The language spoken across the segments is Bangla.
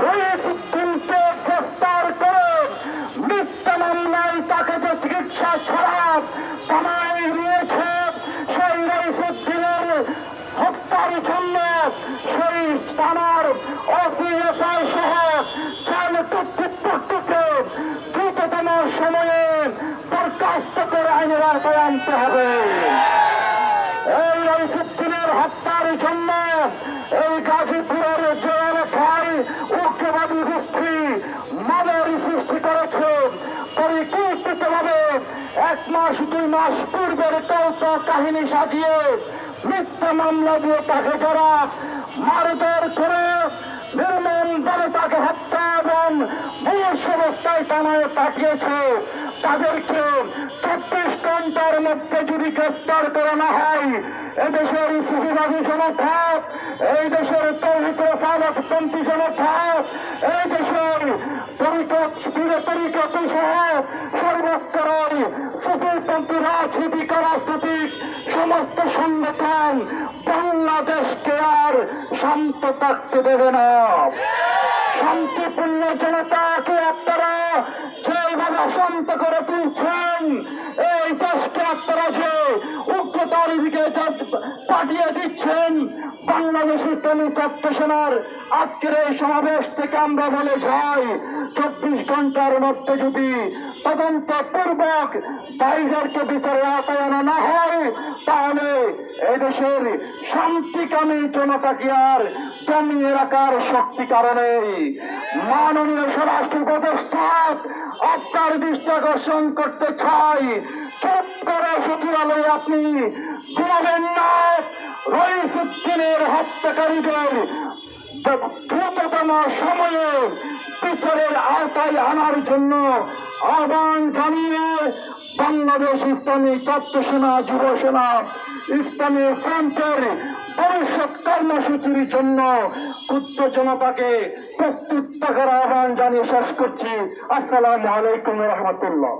রহিসুদ্দিনকে গ্রেফতার করে। মিথ্যা মামলায় তাকে যে চিকিৎসা ছাড়া থানায় নিয়েছে, সেই রহিসুদ্দিনের হত্যার জন্য সেই থানার অফিসার সহ চাল কর্তৃপক্ষকে দ্রুততম সময়ে বরখাস্ত করে আইনের আওতায় আনতে হবে। এই রইসুদ্দিনের হত্যার জন্য এই গাজীপুরের যে এলাকায় উগ্রবাদী গোষ্ঠী মাদের সৃষ্টি করেছে পরিকল্পিতভাবে এক মাস পূর্বের কল্প কাহিনী সাজিয়ে মিথ্যা মামলা দিয়ে তাকে যারা মারধর করে নির্মম ভাবে তাকে হত্যা এবং মূর্ষ অবস্থায় থানায় পাঠিয়েছে, তাদেরকে চব্বিশ ঘণ্টার মধ্যে যদি গ্রেফতার করা না হয়, এদেশের সুবিধাবী জনতা, এই দেশের তৌহিক রসালতপন্থী জনতা, এই দেশের তরিকত তরিকত সহ সর্বস্তরের সুফিপন্থী রাজনীতিক রাজনৈতিক, সমস্ত সংগঠন বাংলাদেশকে আর শান্ত থাকতে দেবে না। শান্তিপূর্ণ জনতাকে আপনারা যেভাবে শান্ত করে তুলছেন এই দেশকে আপনারা যে যা- পাঠিয়ে দিচ্ছেন বাংলাদেশ বিচারে আতায়ানো না হয়, তাহলে এদেশের শান্তিকামী আর রাখার শক্তি কারণে মাননীয় স্বরাষ্ট্র উপদেষ্টা, আপনার দৃষ্টি আকর্ষণ করতে চাই। চুপ করে সচিবালয়ে আপনি ঘুমাবেন না। রইসুদ্দিনের হত্যাকারীদের দ্রুততম সময়ে বিচারের আওতায় আনার জন্য আহ্বান জানিয়ে বাংলাদেশ ইসলামী ছাত্র সেনা, যুব সেনা, ইসলামী ফ্রন্টের ভবিষ্যৎ কর্মসূচির জন্য ক্ষুদ্র জনতাকে প্রস্তুত থাকার আহ্বান জানিয়ে শেষ করছি। আসসালামু আলাইকুম রহমতুল্লাহ।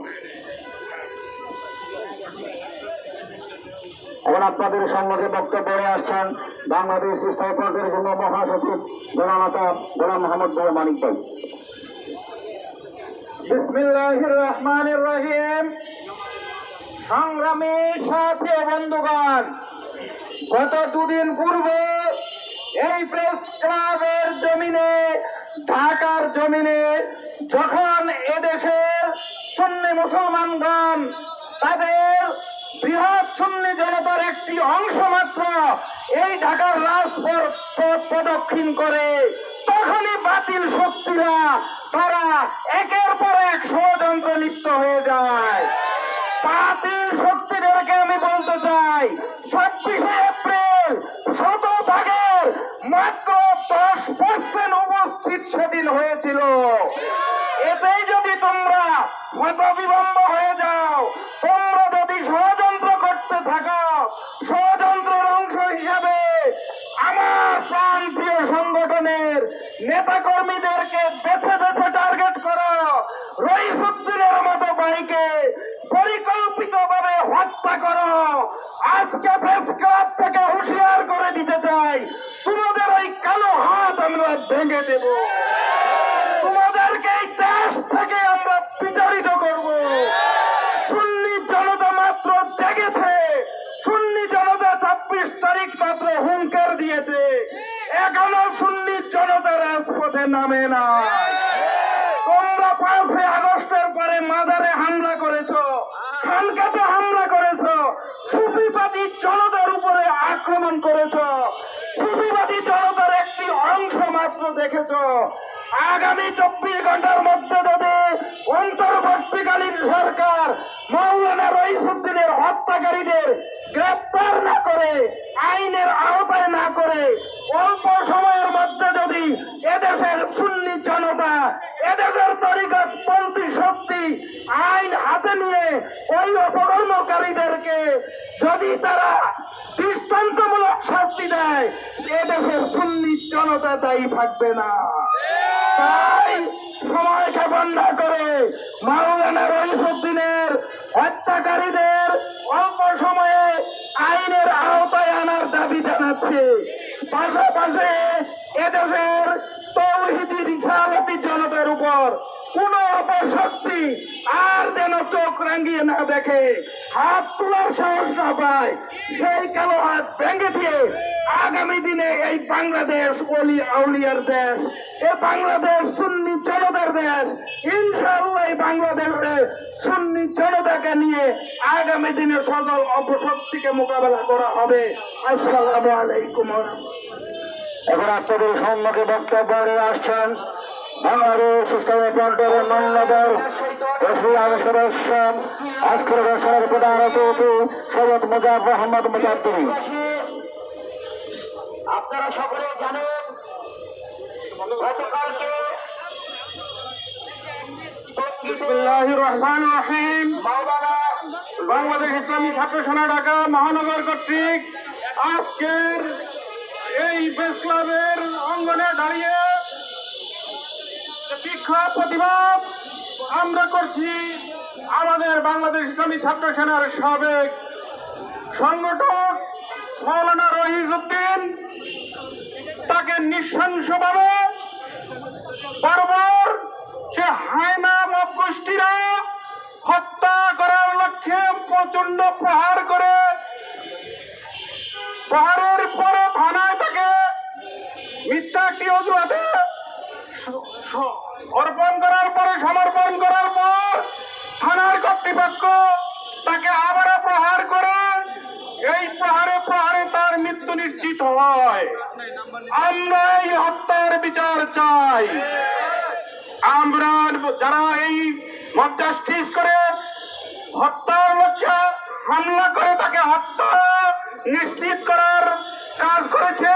এখন আপনাদের সম্মুখে বক্তব্য আসছেন বাংলাদেশ ফ্রন্টের জন্য মহাসচিব গোলামাতা গোলাম মোহাম্মদ বড় মানিক ভাই। গত দুদিন পূর্বে এই প্রেস জমিনে, ঢাকার জমিনে যখন এদেশের সুন্নি মুসলমানগণ তাদের বৃহৎ সুন্নি জনতার একটি অংশ মাত্র এই ঢাকার রাজপথ প্রদক্ষিণ করে। তখনই বাতিল শক্তিরা, তারা একের পর এক ষড়যন্ত্র লিপ্ত হয়ে যায়। বাতিল শক্তিদেরকে আমি বলতে চাই, ছাব্বিশে এপ্রিল শতভাগের মাত্র দশ পার্সেন্ট উপস্থিত সেদিন হয়েছিল। এতেই যদি তোমরা হতবিভম্ব হয়ে যাও তোমরা যদি ষড়যন্ত্র করতে থাকো ষড়যন্ত্রের অংশ হিসাবে আমার প্রাণ প্রিয় সংগঠনের নেতা কর্মীদেরকে বেছে বেছে টার্গেট করো। রইসুদ্দিনের মতো বাইকে পরিকল্পিত ভাবে হত্যা করো। আজকে প্রেস ক্লাব থেকে হুঁশিয়ার করে দিতে চাই। তোমাদের ওই কালো হাত আমরা ভেঙে দেব তোমাদেরকে এই দেশ থেকে আমরা বিতাড়িত করব সুন্নি জনতা মাত্র জেগেছে সুন্নি জনতা ছাব্বিশ তারিখ মাত্র হুঙ্কার দিয়েছে এখনও সুন্নি জনতা রাজপথে নামে না। তোমরা পাঁচই আগস্টের পরে মাদারে হামলা করেছ, খানকাতে হামলা করেছ, সুফিবাদী জনতার উপরে আক্রমণ করেছ, সুফিবাদী জনতার একটি অংশ মাত্র দেখেছ। আগামী চব্বিশ ঘণ্টার মধ্যে যদি অন্তর্বর্তীকালীন সরকার হত্যাকারীদের গ্রেপ্তার না করে, আইনের আওতায় না করে, অল্প সময়ের মধ্যে যদি এদেশের সুন্নি জনতা, এদেশের তরিকত পন্থী শক্তি আইন হাতে নিয়ে ওই অপকর্মকারীদেরকে যদি তারা দৃষ্টান্তমূলক শাস্তি দেয়, এদেশের সুন্নি জনতা দায়ী থাকবে না। তাই সময়কে বন্ধ করে মাওলানা রইসুদ্দিনের হত্যাকারীদের অল্প সময়ে আইনের আওতায় আনার দাবি জানাচ্ছে। পাশাপাশি এদেশের তৌহিদ রিসালতি জনতার উপর কোন অপশক্তি আর যেন চোখ রাঙ্গিয়ে না দেখে, হাত তোলার সাহস না পায়, সেই কালো হাত ভেঙে দিয়ে আগামী দিনে এই বাংলাদেশ অলি আউলিয়ার দেশ, এ বাংলাদেশ সুন্নি জনতার দেশ। ইনশাআল্লাহ এই বাংলাদেশে সুন্নি জনতাকে নিয়ে আগামী দিনে সকল অপশক্তিকে মোকাবেলা করা হবে। আসসালামু আলাইকুম এখন আপনাদের সম্মুখে বক্তব্য আসছেন বাংলাদেশ ইসলামী ফ্রন্টের মান্যবর এসবিআই সদস্য, আজকের প্রধান সৈয়দ মুজাফ মোহাম্মদ মুজাদ্দিনী আপনারা সকলে জানেন গতকালকে বাংলাদেশ ইসলামী ছাত্র সেনা ঢাকা মহানগর কর্তৃক আজকের এই প্রেস ক্লাবের অঙ্গনে দাঁড়িয়ে বিক্ষোভ প্রতিবাদ আমরা করছি আমাদের বাংলাদেশ ইসলামী ছাত্র সেনার সাবেক সংগঠক মৌলানা রহিজউদ্দিন। তাকে নৃশংসভাবে বর্বর সে হায়না গোষ্ঠীরা হত্যা করার লক্ষ্যে প্রচণ্ড প্রহার করে। প্রহারের পরে থানায় তাকে মিথ্যা একটি অজুহাতে অর্পণ করার পরে সমর্পণ করার পর থানার কর্তৃপক্ষ তাকে আবারও প্রহার করে। এই প্রহারে প্রহারে তার মৃত্যু নিশ্চিত হয়। আমরা এই হত্যার বিচার চাই। আমরা যারা এই মব জাস্টিস করে হত্যার লক্ষ্যে হামলা করে তাকে হত্যা নিশ্চিত করার কাজ করেছে